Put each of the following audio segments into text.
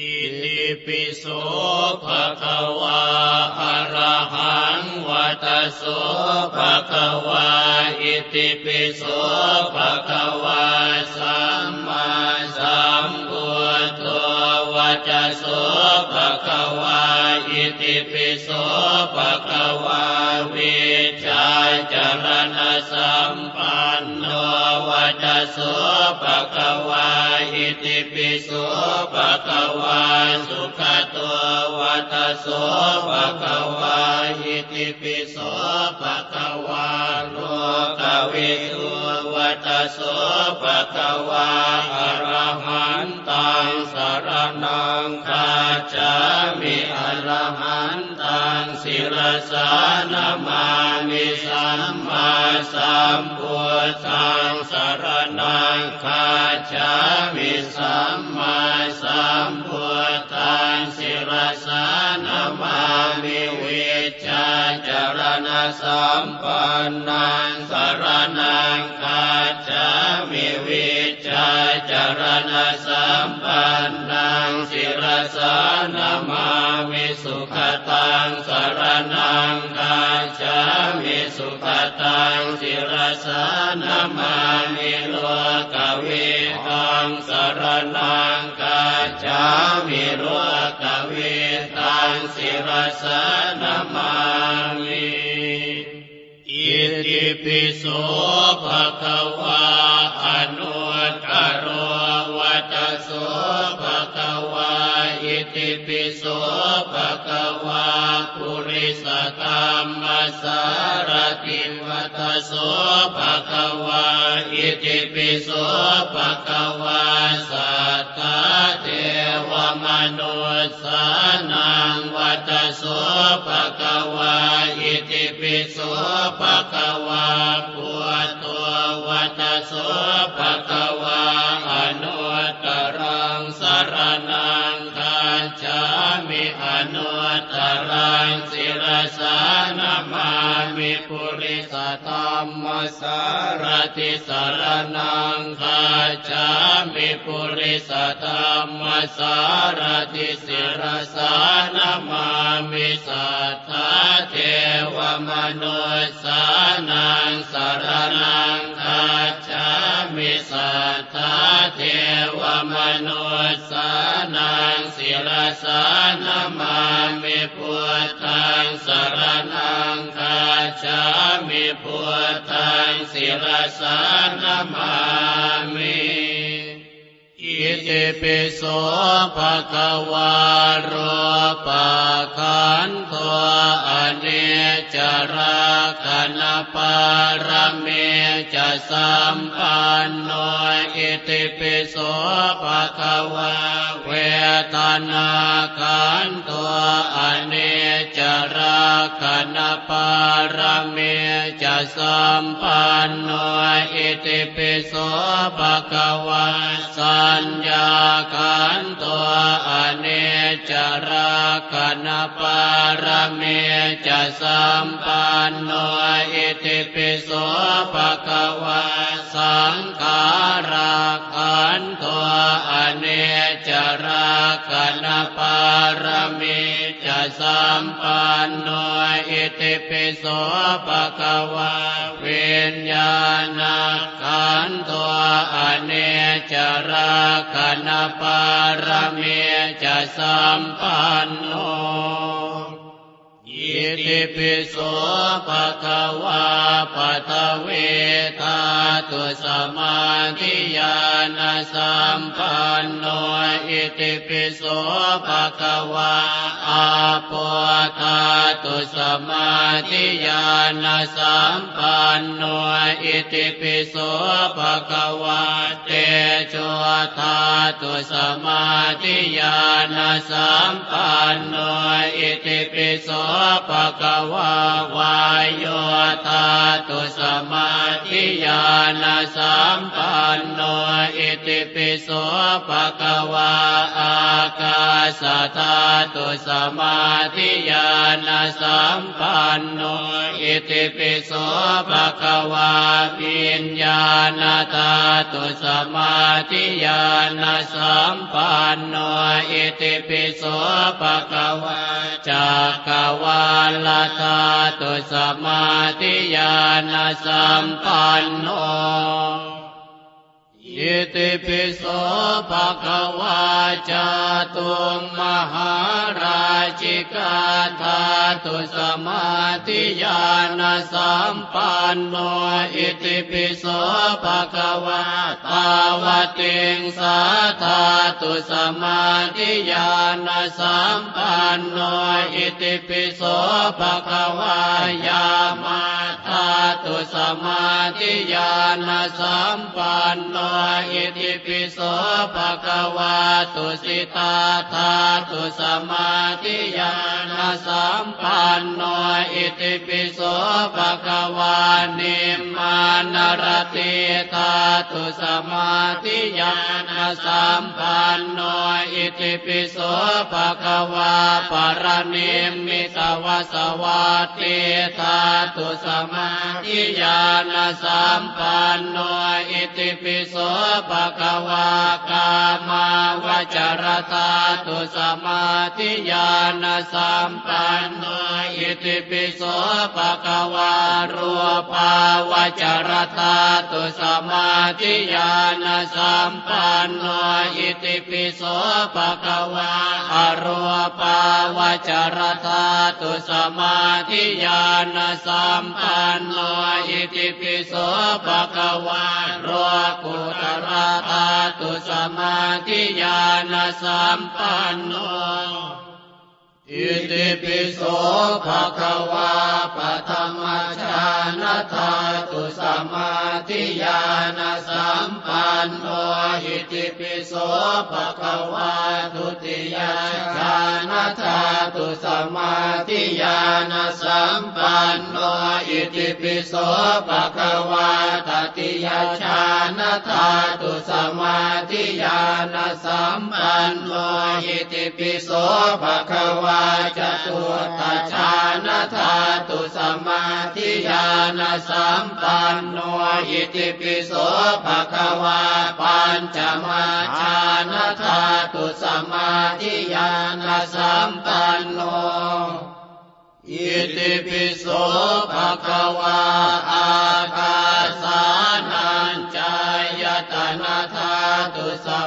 อิติปิโสภะคะวาอะระหังวัตโสภะคะวาอิติปิโสภะคะวาสัมมาสัมพุทโธวัจโสภะคะวาอิติปิโสภะคะวาวิชาจารณสัมปันโนวัจโสภะคะวา ติปิโสภะคะวาสุขตัววัตโสภะคะวาอิติปิโสภะคะวาโลกวิทูวัตโสภะคะวาอะระหันตังสารนังคาจามิอะระหันตังศิรสานามามิสัมมาสัมพุทธังสารนัง คาจามิสัมมาสัมพุทธังศิรสานามามิวิชาจารณสัมปันนังสารนังคาจามิวิชาจารณสัมปันนังศิรสานามามิสุขตังสารนังคาจามิสุขตังศิรสานามา สานามามิอิติปิโสภะคะวาอนุตตรวัตโสภะคะวาอิติปิโสภะคะวาปุริสธรรมสารติวัตโสภะคะวาอิติปิโสภะคะวาสัทธาเทวมนุสสา โสภะคะวะโต สารติสารนังคาจามิปุริสธรรมสารติศิรสานามามิสัทธาเทวมนุสสานังสารนังคาจามิสัทธาเทวมนุสสา นังศิรสานามามิพุทธังสารนังคาชามิพุทธังศิรสานามามิอิติปิโสภะคะวาโรปะขันโตอเน จราคณปารเมจะสัมปันโนอิติปิโสภะคะวาเวทนาขันโทอเนจราคณปารเมจะสัมปันโนอิติปิโสภะคะวาสัญญาขันตัวอเน จราคณปารเมจะสัมปันโนอิติปิโสภะคะวาสังขาราขันตัวอเนจราคณปารเมจะสัมปันโนอิติปิโสภะคะวาวิญญาณ คณปารเมจะสัมปันโน ติปิโสภะคะวาปัทะเวทาตุสมาธิญาณสัมปันโนอิติปิโสภะคะวาอาปธาตุสมาธิญาณสัมปันโนอิติปิโสภะคะวาเตโชธาตุสมาธิญาณสัมปันโนอิติปิโสภะกวาวายโยธาตุสมาธิญาณสัมปันโนอิติติ ปิโสภะคะวาอากาสธาตุสมาธิญาณสัมปันโนอิติปิโสภะคะวาปิญญาณธาตุสมาธิญาณสัมปันโนอิติปิโสภะคะวาจักกวาลธาตุสมาธิญาณสัมปันโน อิติปิโสภะคะวาจาตุมมหาราชิกาธาตุสมาธิญาณสัมปันโนอิติปิโสภะคะวาตาวติงสาธาตุสมาธิญาณสัมปันโนอิติปิโสภะคะวายามาธาตุสมาธิญาณสัมปันโนอิติปิโสภะคะวาตุสิตาธาตุสมาธิญาณสัมปันโนอิติปิโสภะคะวานิมมานรติธาตุสมาธิญาณสัมปันโนอิติปิโสภะคะวาปร นิมมิตวสวัตติธาตุสมาธิญาณสัมปันโนอิติปิโสภะคะวากา จรธาตุสมาธิญาณสัมปันโนอิติปิโสภะคะวารูปาวจรธาตุสมาธิญาณสัมปันโนอิติปิโสภะคะวาอรูปาวจรธาตุสมาธิญาณสัมปันโนอิติปิโสภะคะวาโรกุตระธาตุสมาธิญาณสัมปันโนอิติปิโสภะคะวาปะธรรมชานะธาตุ สมาธิญาณสัมปันโนอิติปิโสภะคะวาทุติยชานะธาตุสมาธิญาณสัมปันโนอิติปิโสภะคะวาตติยชานะธาตุสมาธิญาณสัมปันโนอิติปิโสภะคะวาจตุตชานาธาตุสมาธิญาณสัมปันโนอิติปิโสภะคะวาปัญจมาชานาธาตุสมาธิญาณสัมปันโนอิติปิโสภะคะวาอากาสา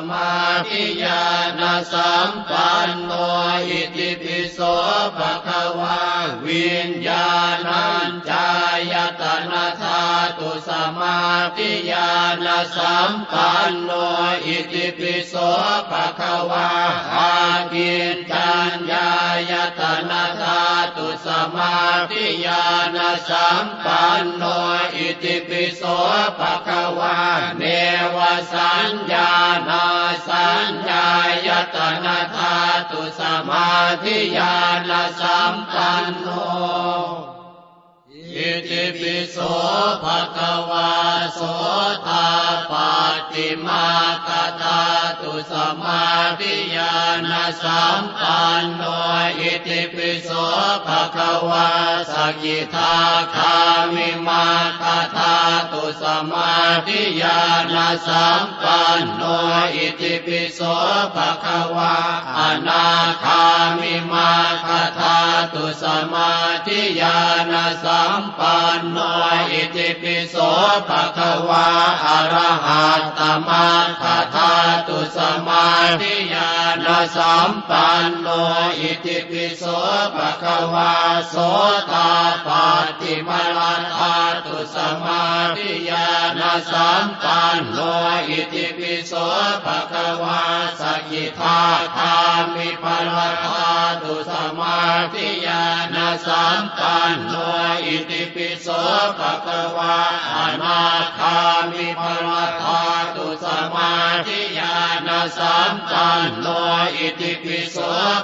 มาธิญาณสัมปันโนอิติปิโสภะคะวาวิญญาณัญจายตนะธาตุสมาธิญาณสัมปันโนอิติปิโสภะคะวาอากินจัญญายตนะธาตุสมาธิญาณสัมปันโนอิติปิโสภะคะวาเนวสัญญาณา สัญญายตนะธาตุสมาธิญาณสัมปันโน อิติปิโสภะคะวาโสตาปัตติมาคตาตุสมาธิญาณสัมปันโนอิติปิโสภะคะวาสกิทาคามิมาคตาตุสมาธิญาณสัมปันโนอิติปิโสภะคะวาอนาคามิมาคตาตุสมาธิญาณสัมปันโนอิติปิโสภะคะวาอะระหัตตมาคตาตุสมาธิญาณสัมปันโนอิติปิโสภะคะวาโสตาปาติมลันธาตุสมาธิญา สัมปันโนอิติปิโสภะคะวาสกิทาคามิปลันธาตุสมาธิญาณสัมปันโนอิติปิโสภะคะวาอนาคามิปลันธาตุสมาธิญาณสัมปันโนอิติปิโส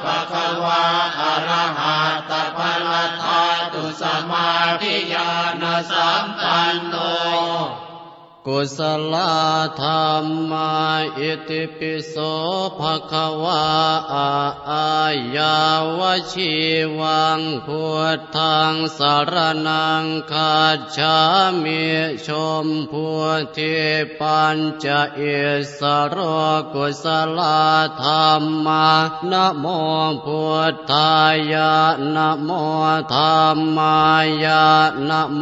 ภะคะวาอรหัตตปลันธาตุสมาธิญาณสัมปันโน กุศลธรรมาอิติปิโสภะคะวาอาอายาวชีวังพุทธังสารนังคาชามิชมพุทธิปัญจเอสรกุศลธรรมานะโมพุทธายะนะโมธรรมายะนะโม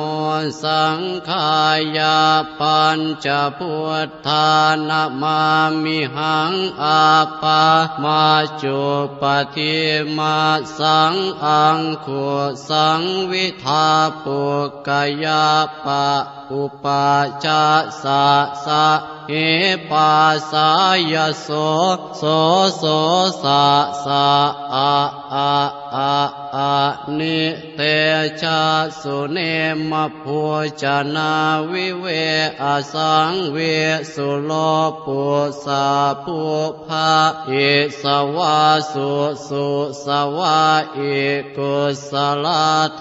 สังฆายะปัญจพุทธานามามิหังอาปามาจุปฏิมาสังอังขุสังวิทาปุกายปะอุปาจาสะสะ เอปัสายโสโสโสสะสะอะอะอะอะนิเตชะสุเนมภูจนาวิเวอสังเวสุโลปุสาปุภาอิสวาสุสุสวาอิกุสล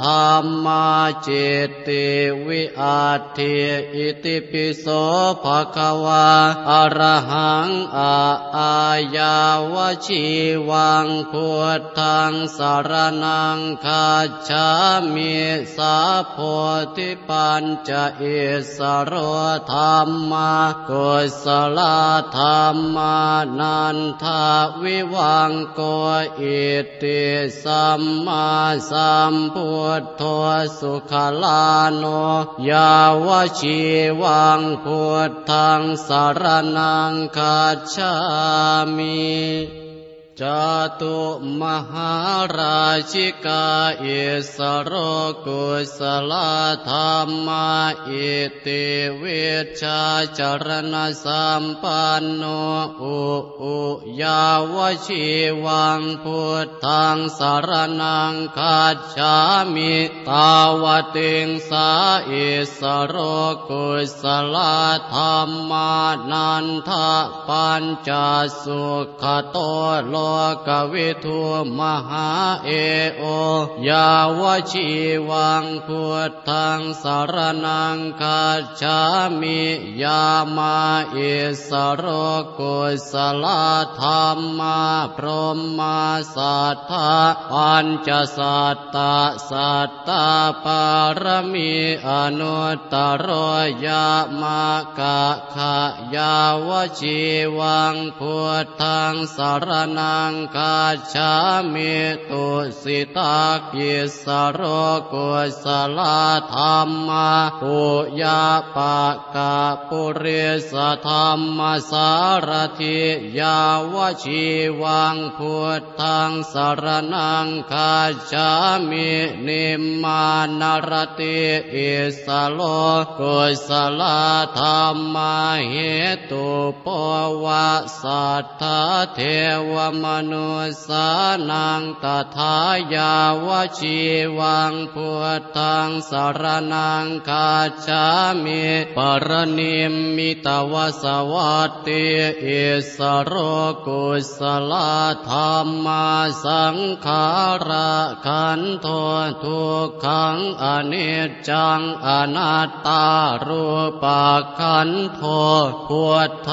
ธรรมาจิตติวิอาทิอิติปิโสภะคะวาอรหังอาอายาวชีวังพุทธังสารนังคาชามิสาโพธิปัญจเอสโรธรรมากุศลธรรมานันทาวิวังโกอิติสัมมาสัมพุทโธสุขลาโนยาวชีวังพุทธังสสารนังคาชามิ จาตุมหาราชิกาอิสโรกุสลธรรมาอิติวิชาจารณสัมปันโนอุอุยาวชีวังพุทธังสารนังคาชามิตาวติงสาอิสโรกุสลธรรมานันทปัญจสุขโตโลกวิทูมหาเอโอยาวชีวังพุทธังสารนังคาชามิยามาเอสโรกุสลาธรรมาพรหมาสัทธาปัญจสัตตาสัตตาปารมีอนุตตรยามากะขยาวชีวังพุทธังสารนังคาชามิตุสิตากิสโรกุสลาธรรมาปุยาปะกะปุริสธรรมสารถิยาวชีวังพุทธังสารนังคาชามินิมานารติอิสโลกุสลาธรรมาเหตุปวะสัทธเทวมนุสานังตถายาวชีวังพุทธังสารนังคาชามิปรณิมมิตวสวัตติอิสโรกุสลาธรรมาสังขาระขันโททุกขังอนิจจังอนัตตารูปขันโทพุทธ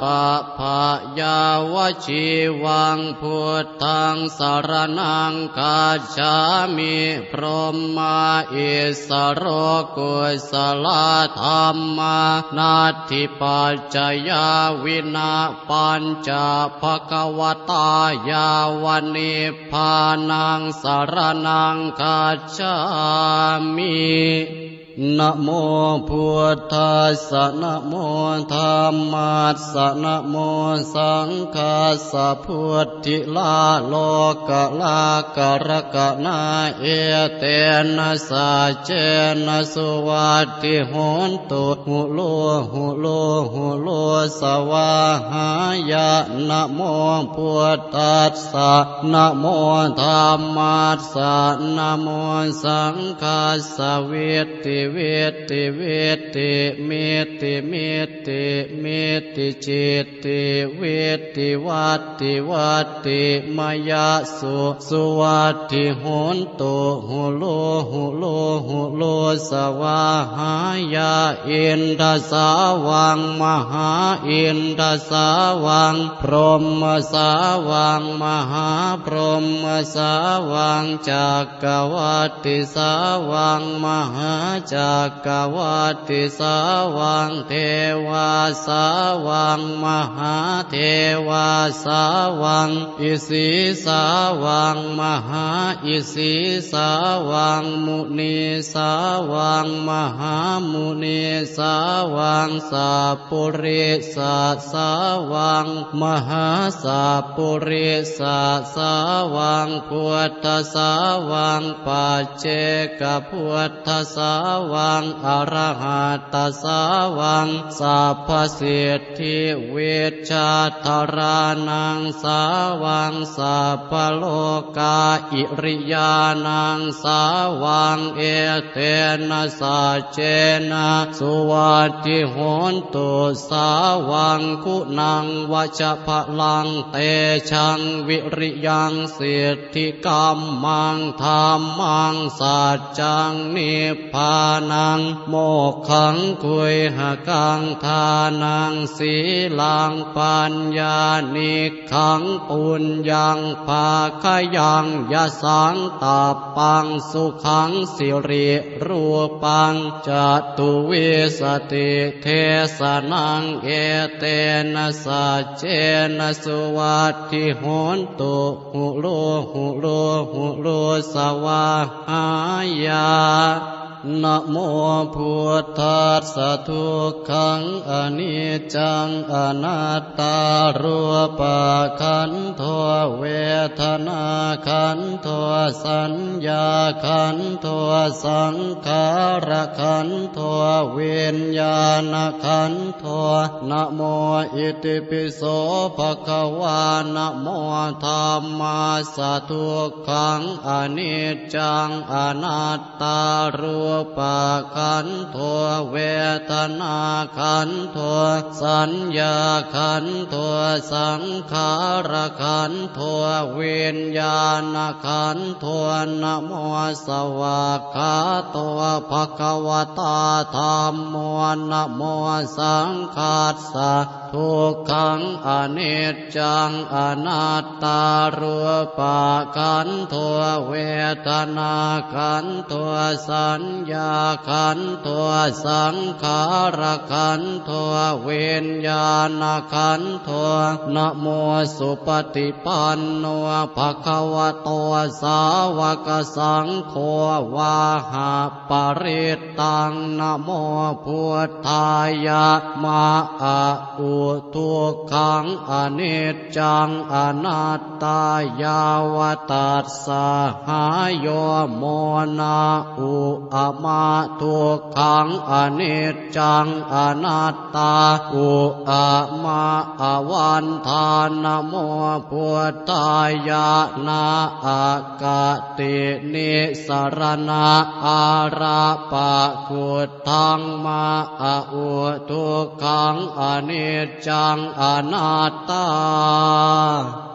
ปะภายาวชีวังงพุทธังสารนังคาชามิพรหมาอิสโรกุสลธรรมานาทิปัจจยาวินาปัญจภกวตายาวนิพานังสารนังคาชามิ นะโมพุทธัสสะนะโมธรรมัสสะนะโมสังฆัสะพุทธิลาโลกะลากะระกะนาเอเตนะสาเจนะสุวัตติโหนตุหุโลหุโลหุโลสวาหายะนะโมพุทธัสสะนะโมธรรมัสสะนะโมสังฆัสะเวทติเวติเวติเมติเมติเมติจิตติเวติวัตติวัตติมายาสุสุวัตติโหนตุหุโลหุโลหุโลสวาหายาอินทสาวังมหาอินทสาวังพรหมสาวังมหาพรหมสาวังจักรวัติสาวังมหาจักวัติสาวังเทวาสาวังมหาเทวาสาวังอิสีสาวังมหาอิสีสาวังมุนีสาวังมหามุนีสาวังสัพปุริสาสาวังมหาสัพปุริสาสาวังพุทธสาวังปัจเจกพุทธสาวงอรหัตสาวังสัพพสิทธิเวชาธารานังสาวังสัพพโลกาอิริยานังสาวังเอเตนะสัจเจนะสุวัติโหนตุสาวังคุณังวัชพลังเตชังวิริยังสิทธิกรรมังธรรมังสัจจังนิพพานนังโมกขังคุยหกังทานังสีลังปัญญานิขังปุญญังภาคยังยะสังตาปังสุขังสิริรูปังจตุวิสติเทสนังเอเตนะสัจเจนะสุวัตถิโหนตุหุโลหุโลหุโลสวาหายา นะโมพุทธัสสะทุกขังอนิจจังอนัตตารูปะขันโทเวทนาขันโทสัญญาขันโทสังขารขันโทเวิญญาณขันโทนะโมอิติปิโสภะคะวานะโมธรรมาสะทุกขังอนิจจังอนัตตารูปะขันโทเวทนาขันโทสัญญาขันโทสังขารขันโทวิญญาณขันโทนโมสวากขาโตภควตาธรรมโมนโมสังคัสะทุกขังอนิจจังอนัตตารูปะขันโทเวทนาขันโทสัญญาขันโทสังขารขันโทเวิญญาณขันโทนะโมสุปฏิปันโนภะคะวะโตสาวกสังโฆวาหาปริตตังนะโมพุทธายะมาอะอุทุขังอนิจจังอนัตตายาวตัสสหายโยโมนาอุอมาทุกขังอนิจจังอนัตตาอุอะมาอวันทานโมพุทธายะนาอากาตินิสรณะอาราปะขุทังมาอะอุทุกขังอนิจจังอนัตตา